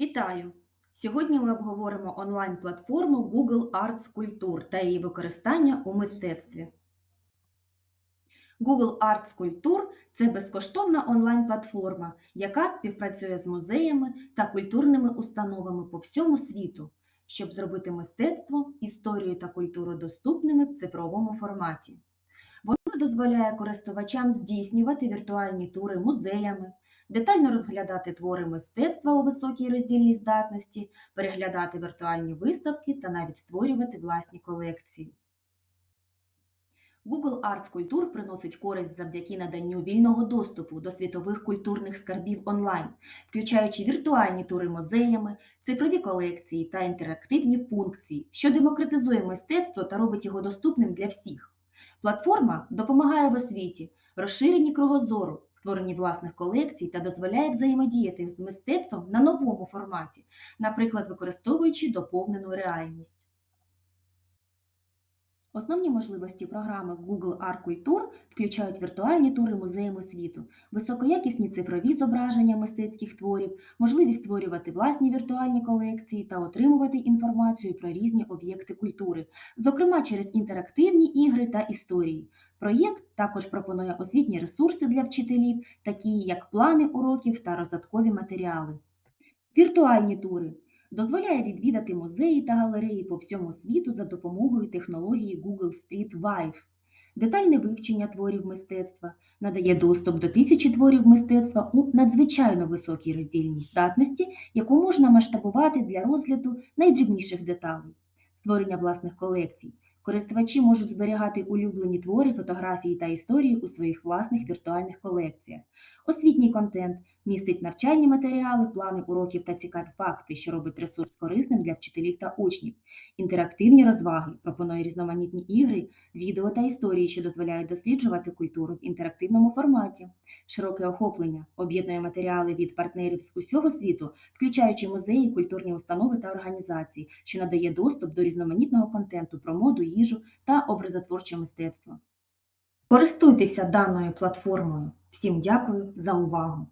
Вітаю! Сьогодні ми обговоримо онлайн-платформу Google Arts Culture та її використання у мистецтві. Google Arts Culture – це безкоштовна онлайн-платформа, яка співпрацює з музеями та культурними установами по всьому світу, щоб зробити мистецтво, історію та культуру доступними в цифровому форматі. Вона дозволяє користувачам здійснювати віртуальні тури музеями, детально розглядати твори мистецтва у високій роздільній здатності, переглядати віртуальні виставки та навіть створювати власні колекції. Google Arts Culture приносить користь завдяки наданню вільного доступу до світових культурних скарбів онлайн, включаючи віртуальні тури музеями, цифрові колекції та інтерактивні функції, що демократизує мистецтво та робить його доступним для всіх. Платформа допомагає в освіті, розширенні кругозору, створенні власних колекцій та дозволяє взаємодіяти з мистецтвом на новому форматі, наприклад, використовуючи доповнену реальність. Основні можливості програми Google Art Culture включають віртуальні тури музеями світу, високоякісні цифрові зображення мистецьких творів, можливість створювати власні віртуальні колекції та отримувати інформацію про різні об'єкти культури, зокрема через інтерактивні ігри та історії. Проєкт також пропонує освітні ресурси для вчителів, такі як плани уроків та роздаткові матеріали. Віртуальні тури дозволяє відвідати музеї та галереї по всьому світу за допомогою технології Google Street Vive. Детальне вивчення творів мистецтва надає доступ до тисячі творів мистецтва у надзвичайно високій роздільній здатності, яку можна масштабувати для розгляду найдрібніших деталей, створення власних колекцій. Користувачі можуть зберігати улюблені твори, фотографії та історії у своїх власних віртуальних колекціях. Освітній контент містить навчальні матеріали, плани уроків та цікаві факти, що робить ресурс корисним для вчителів та учнів. Інтерактивні розваги пропонує різноманітні ігри, відео та історії, що дозволяють досліджувати культуру в інтерактивному форматі. Широке охоплення об'єднує матеріали від партнерів з усього світу, включаючи музеї, культурні установи та організації, що надає доступ до різноманітного контенту про моду, їжу та образотворче мистецтво. Користуйтеся даною платформою. Всім дякую за увагу!